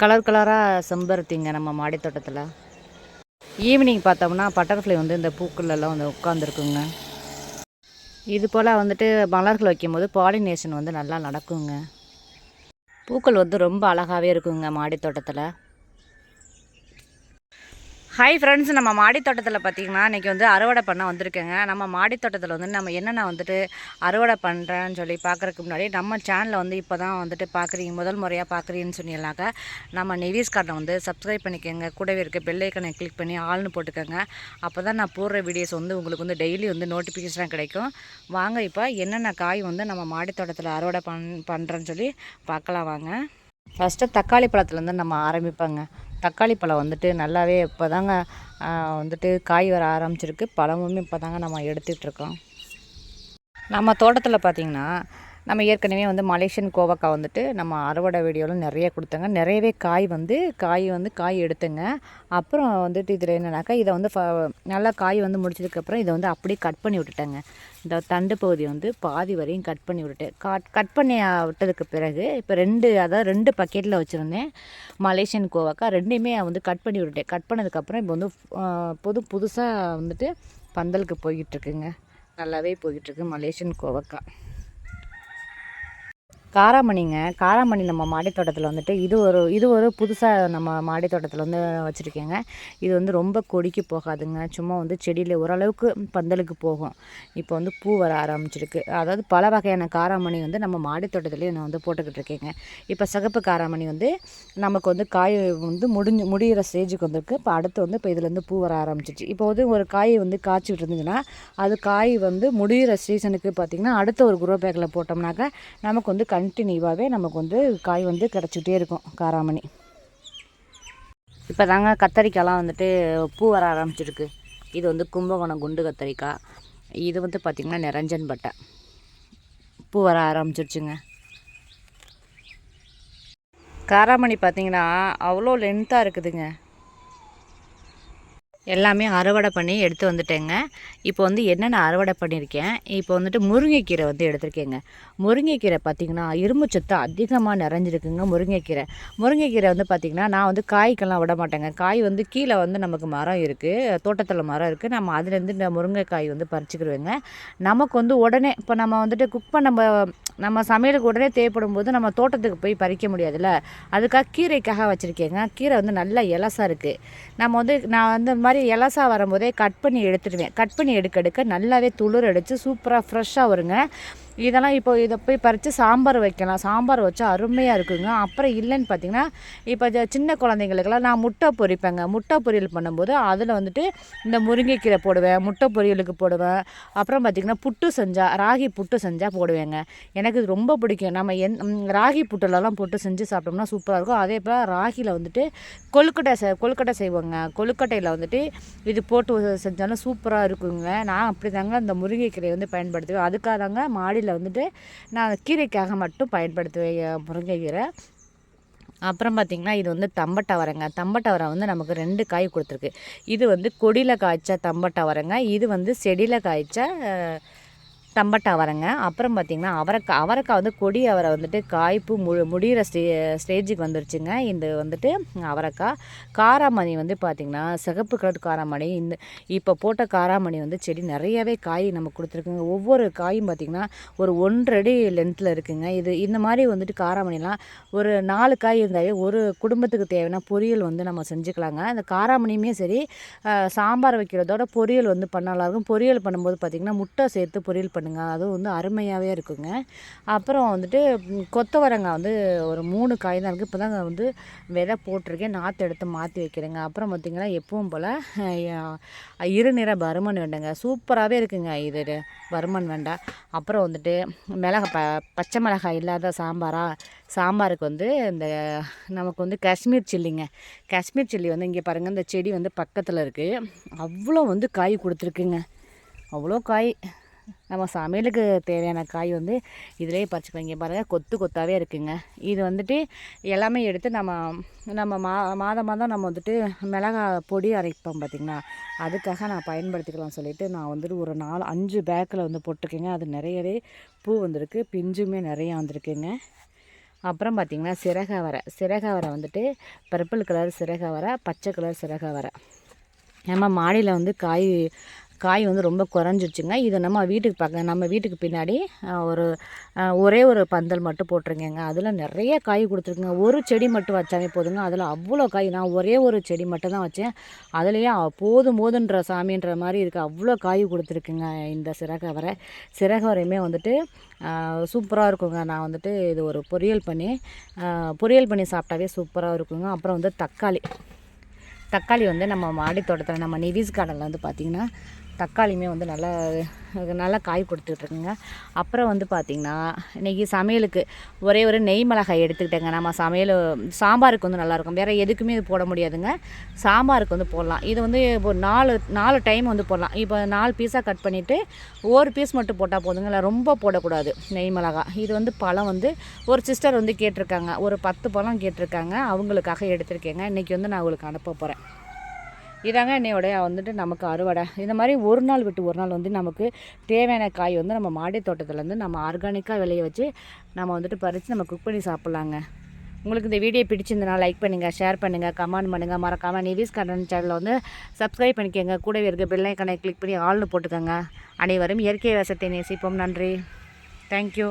Colour கலராக செம்பருத்திங்க நம்ம மாடி தோட்டத்தில். ஈவினிங் பார்த்தோம்னா பட்டர்ஃப்ளை வந்து இந்த பூக்கள்லாம் வந்து உட்காந்துருக்குங்க இது போல் வந்துட்டு மலர்கள் வைக்கும்போது பாலினேஷன் வந்து நல்லா நடக்குங்க. பூக்கள் வந்து ரொம்ப அழகாகவே இருக்குங்க மாடி தோட்டத்தில். ஹாய் ஃப்ரெண்ட்ஸ் நம்ம மாடித்தோட்டத்தில் தோட்டத்தில் பார்த்தீங்கன்னா இன்றைக்கி வந்து அறுவடை பண்ண வந்திருக்கேங்க. நம்ம மாடித்தோட்டத்தில் வந்து நம்ம என்னென்ன வந்துட்டு அறுவடை பண்ணுறேன்னு சொல்லி பார்க்குறதுக்கு முன்னாடி நம்ம சேனலில் வந்து இப்போ தான் வந்துட்டு பார்க்குறீங்க முதல் முறையாக பார்க்குறீங்கன்னு சொன்னீங்கன்னாக்கா நம்ம நெவிஸ் கார்டை வந்து சப்ஸ்கிரைப் பண்ணிக்கோங்க. கூடவே இருக்க பெல்லைக்கனை கிளிக் பண்ணி ஆள்னு போட்டுக்கோங்க. அப்போ தான் நான் போடுற வீடியோஸ் வந்து உங்களுக்கு வந்து டெய்லி வந்து நோட்டிஃபிகேஷனாக கிடைக்கும். வாங்க இப்போ என்னென்ன காய் வந்து நம்ம மாடித்தோட்டத்தில் அறுவடை பண் பண்ணுறேன்னு சொல்லி பார்க்கலாம் வாங்க. ஃபஸ்ட்டு தக்காளி பழத்துலேருந்து நம்ம ஆரம்பிப்பாங்க. தக்காளி பழம் வந்துட்டு நல்லாவே இப்போ தாங்க வந்துட்டு காய் வர ஆரம்பிச்சிருக்கு. பழமுமே இப்போ தாங்க நம்ம எடுத்துகிட்ருக்கோம் நம்ம தோட்டத்தில் பார்த்திங்கன்னா நம்ம ஏற்கனவே வந்து மலேசியன் கோவக்காய் வந்துட்டு நம்ம அறுவடை வீடியோவில் நிறைய கொடுத்தங்க. நிறையவே காய் வந்து காய் வந்து காய் எடுத்துங்க. அப்புறம் வந்துட்டு இதில் என்னென்னாக்கா இதை வந்து ஃப நல்லா காய் வந்து முடிச்சதுக்கப்புறம் இதை வந்து அப்படியே கட் பண்ணி விட்டுட்டேங்க. இந்த தண்டு பகுதி வந்து பாதி வரையும் கட் பண்ணி விட்டுட்டேன் கட் கட் பண்ணி விட்டதுக்கு பிறகு இப்போ ரெண்டு அதாவது ரெண்டு பக்கெட்டில் வச்சுருந்தேன் மலேசியன் கோவக்காய். ரெண்டையுமே வந்து கட் பண்ணி விட்டுட்டேன். கட் பண்ணதுக்கப்புறம் இப்போ வந்து புது புதுசாக வந்துட்டு பந்தலுக்கு போய்கிட்டுருக்குங்க நல்லாவே போய்கிட்டுருக்கு மலேசியன் கோவக்காய். காராமணிங்க. காராமணி நம்ம மாடி தோட்டத்தில் வந்துட்டு இது ஒரு இது ஒரு புதுசாக நம்ம மாடி தோட்டத்தில் வந்து வச்சுருக்கேங்க. இது வந்து ரொம்ப கொடிக்கு போகாதுங்க. சும்மா வந்து செடியில் ஓரளவுக்கு பந்தலுக்கு போகும். இப்போ வந்து பூ வர ஆரம்பிச்சிருக்கு. அதாவது பல வகையான காராமணி வந்து நம்ம மாடி தோட்டத்துலேயும் நான் வந்து போட்டுக்கிட்டு இருக்கேங்க. இப்போ சிகப்பு காராமணி வந்து நமக்கு வந்து காய் வந்து முடிஞ்சு முடிகிற ஸ்டேஜுக்கு வந்திருக்கு. இப்போ அடுத்து வந்து இப்போ இதுலேருந்து பூ வர ஆரம்பிச்சிச்சு இப்போ வந்து ஒரு காய் வந்து காய்ச்சிட்டு இருந்துச்சுன்னா அது காய் வந்து முடிகிற சீசனுக்கு பார்த்திங்கன்னா அடுத்த ஒரு குரோ பேக்கில் போட்டோம்னாக்கா நமக்கு வந்து கண் கண்டினியூவாகவே நமக்கு வந்து காய் வந்து கிடச்சிக்கிட்டே இருக்கும் காராமணி. இப்போ தாங்க கத்தரிக்காய்லாம் வந்துட்டு பூ வர ஆரம்பிச்சிருக்கு. இது வந்து கும்பகோணம் குண்டு கத்தரிக்காய். இது வந்து பார்த்திங்கன்னா நிரஞ்சன் பட்டை. பூ வர ஆரம்பிச்சிருச்சுங்க. காராமணி பார்த்திங்கன்னா அவ்வளோ லென்த்தாக இருக்குதுங்க. எல்லாமே அறுவடை பண்ணி எடுத்து வந்துட்டேங்க. இப்போ வந்து என்னென்ன அறுவடை பண்ணியிருக்கேன்? இப்போ வந்துட்டு முருங்கைக்கீரை வந்து எடுத்திருக்கேங்க. முருங்கைக்கீரை பார்த்திங்கன்னா இரும்பு சத்து அதிகமாக நிறைஞ்சிருக்குங்க முருங்கைக்கீரை. முருங்கைக்கீரை வந்து பார்த்திங்கன்னா நான் வந்து காய்க்கெல்லாம் விட மாட்டேங்க. காய் வந்து கீழே வந்து நமக்கு மரம் இருக்குது தோட்டத்தில் மரம் இருக்குது நம்ம அதுலேருந்து இந்த முருங்கைக்காய் வந்து பறிச்சுக்கிடுவேங்க நமக்கு வந்து உடனே இப்போ நம்ம வந்துட்டு குக் பண்ண நம்ம சமையலுக்கு உடனே தேவைப்படும் போது நம்ம தோட்டத்துக்கு போய் பறிக்க முடியாதுல்ல. அதுக்காக கீரைக்காக வச்சுருக்கேங்க. கீரை வந்து நல்லா இலசாக இருக்குது நம்ம வந்து நான் வந்து மாதிரி மாதிரி எலசா வரும்போதே கட் பண்ணி எடுத்துடுவேன். கட் பண்ணி எடுக்க எடுக்க நல்லாவே துளிர் அடித்து சூப்பராக ஃப்ரெஷ்ஷாக வருங்க. இதெல்லாம் இப்போ இதை போய் பறித்து சாம்பார் வைக்கலாம். சாம்பார் வச்சா அருமையாக இருக்குங்க. அப்புறம் இல்லைன்னு பார்த்தீங்கன்னா இப்போ சின்ன குழந்தைங்களுக்கெல்லாம் நான் முட்டை பொரிப்பேங்க. முட்டை பொரியல் பண்ணும்போது அதில் வந்துட்டு இந்த முருங்கைக்கீரை போடுவேன் முட்டை பொரியலுக்கு போடுவேன். அப்புறம் பார்த்திங்கன்னா புட்டு செஞ்சால் ராகி புட்டு செஞ்சால் போடுவேங்க. எனக்கு இது ரொம்ப பிடிக்கும். நம்ம என் ராகி புட்டுலலாம் போட்டு செஞ்சு சாப்பிட்டோம்னா சூப்பராக இருக்கும். அதே போல் ராகியில் வந்துட்டு கொழுக்கட்டை செ கொழுக்கட்டை செய்வோங்க. கொழுக்கட்டையில் வந்துட்டு இது போட்டு செஞ்சாலும் சூப்பராக இருக்குங்க. நான் அப்படி தாங்க இந்த முருங்கைக்கீரை வந்து பயன்படுத்துவேன். அதுக்காக தாங்க மாடியில் இதில் வந்துட்டு நான் கீரைக்காக மட்டும் பயன்படுத்துவேன் முருங்கைக்கீரை. அப்புறம் பார்த்திங்கன்னா இது வந்து தம்பட்டவரங்க. தம்பட்டவரை வந்து நமக்கு ரெண்டு காய் கொடுத்துருக்கு. இது வந்து கொடியில் காய்ச்சா தம்பட்டவரங்க. இது வந்து செடியில் காய்ச்சா தம்பட்டா அவரைங்க அப்புறம் பார்த்திங்கன்னா அவரைக்காய் அவரைக்காய் வந்து கொடி அவரை வந்துட்டு காய்ப்பு மு முடிகிற ஸ்டே ஸ்டேஜுக்கு வந்துருச்சுங்க. இந்த வந்துட்டு அவரைக்காய் காராமணி வந்து பார்த்திங்கன்னா சிகப்பு கலர் காராமணி. இந்த இப்போ போட்ட காராமணி வந்து செடி நிறையவே காய் நம்ம கொடுத்துருக்குங்க. ஒவ்வொரு காயும் பார்த்திங்கன்னா ஒரு ஒன்றடி லென்த்தில் இருக்குங்க. இது இந்த மாதிரி வந்துட்டு காராமணிலாம் ஒரு நாலு காய் இருந்தாலே ஒரு குடும்பத்துக்கு தேவையான பொரியல் வந்து நம்ம செஞ்சுக்கலாங்க. அந்த காராமணியுமே சரி சாம்பார் வைக்கிறதோட பொரியல் வந்து பண்ணலாம் பொரியல் பண்ணும்போது பார்த்திங்கன்னா முட்டை சேர்த்து பொரியல் பண்ண பண்ணுங்க அதுவும் வந்து அருமையாகவே இருக்குங்க. அப்புறம் வந்துட்டு கொத்தவரங்காய் வந்து ஒரு மூணு காய் தான் இருக்குது இப்போ தான் வந்து விதை போட்டிருக்கேன். நாற்று எடுத்து மாற்றி வைக்கிறேங்க. அப்புறம் பார்த்திங்கன்னா எப்பவும் போல் இருநிற பருமன் வேண்டங்க. சூப்பராகவே இருக்குங்க இது. பருமன் வேண்டாம் அப்புறம் வந்துட்டு மிளகா ப பச்சை மிளகாய் இல்லாத சாம்பாரா? சாம்பாருக்கு வந்து இந்த நமக்கு வந்து காஷ்மீர் சில்லிங்க. காஷ்மீர் சில்லி வந்து இங்கே பாருங்கள் இந்த செடி வந்து பக்கத்தில் இருக்குது அவ்வளோ வந்து காய் கொடுத்துருக்குங்க. அவ்வளோ காய். நம்ம சமையலுக்கு தேவையான காய் வந்து இதிலே பறிச்சுக்கலாம் இங்கே பாருங்கள் கொத்து கொத்தாகவே இருக்குங்க. இது வந்துட்டு எல்லாமே எடுத்து நம்ம நம்ம மா மாதம் மாதம் நம்ம வந்துட்டு மிளகா பொடி அரைப்போம் பார்த்திங்கன்னா அதுக்காக நான் பயன்படுத்திக்கலாம் சொல்லிவிட்டு நான் வந்துட்டு ஒரு நாலு அஞ்சு பேக்கில் வந்து போட்டிருக்கேங்க. அது நிறையவே பூ வந்திருக்கு பிஞ்சுமே நிறையா வந்திருக்குங்க. அப்புறம் பார்த்திங்கன்னா சிறகவரை சிறகவரை வந்துட்டு பர்பிள் கலர் சிறகவரை பச்சை கலர் சிறகவரை நம்ம மாடியில் வந்து காய் காய் வந்து ரொம்ப குறைஞ்சிருச்சுங்க. இதை நம்ம வீட்டுக்கு பார்க்க நம்ம வீட்டுக்கு பின்னாடி ஒரு ஒரே ஒரு பந்தல் மட்டும் போட்டிருக்கேங்க. அதில் நிறைய காய் கொடுத்துருக்குங்க. ஒரு செடி மட்டும் வச்சாலே போதுங்க. அதில் அவ்வளோ காய் நான் ஒரே ஒரு செடி மட்டும் தான் வச்சேன். அதுலேயே போதும் போதுன்ற சாமின்ற மாதிரி இருக்குது அவ்வளோ காய் கொடுத்துருக்குங்க இந்த சிறகவரை. சிறகவரையுமே வந்துட்டு சூப்பராக இருக்குங்க. நான் வந்துட்டு இது ஒரு பொரியல் பண்ணி பொரியல் பண்ணி சாப்பிட்டாவே சூப்பராக இருக்குங்க. அப்புறம் வந்து தக்காளி. தக்காளி வந்து நம்ம மாடி தோட்டத்தில் நம்ம நிவிஸ் கார்டனில் வந்து பார்த்திங்கன்னா தக்காளியுமே வந்து நல்லா நல்லா காய் கொடுத்துட்ருக்குங்க. அப்புறம் வந்து பார்த்திங்கன்னா இன்றைக்கி சமையலுக்கு ஒரே ஒரு நெய் மிளகாய் எடுத்துக்கிட்டேங்க. நம்ம சமையல் சாம்பாருக்கு வந்து நல்லாயிருக்கும் வேறு எதுக்குமே இது போட முடியாதுங்க. சாம்பாருக்கு வந்து போடலாம். இது வந்து இப்போ நாலு நாலு டைம் வந்து போடலாம். இப்போ நாலு பீஸாக கட் பண்ணிவிட்டு ஒரு பீஸ் மட்டும் போட்டால் போதுங்க. இல்லை ரொம்ப போடக்கூடாது நெய் மிளகாய். இது வந்து பழம் வந்து ஒரு சிஸ்டர் வந்து கேட்டிருக்காங்க. ஒரு பத்து பழம் கேட்டிருக்காங்க. அவங்களுக்காக எடுத்திருக்கேங்க. இன்றைக்கி வந்து நான் அவங்களுக்கு அனுப்ப போகிறேன் இதாங்க என்னையோடைய வந்துட்டு நமக்கு அறுவடை. இந்த மாதிரி ஒரு நாள் விட்டு ஒரு நாள் வந்து நமக்கு தேவையான காய் வந்து நம்ம மாடி தோட்டத்துலேருந்து நம்ம ஆர்கானிக்காக விளைய வச்சு நம்ம வந்துட்டு பறித்து நம்ம குக் பண்ணி சாப்பிட்லாங்க. உங்களுக்கு இந்த வீடியோ பிடிச்சிருந்தனா லைக் பண்ணுங்கள் ஷேர் பண்ணுங்கள் கமெண்ட் பண்ணுங்கள் மறக்காமல் நிவிஸ் கண்டன் சேனலில் வந்து சப்ஸ்கிரைப் பண்ணிக்கோங்க. கூடவே இருக்க பெல்லைக்கனை கிளிக் பண்ணி ஆள்னு போட்டுக்கோங்க. அனைவரும் இயற்கை வசத்தை நேசிப்போம். நன்றி. தேங்க்யூ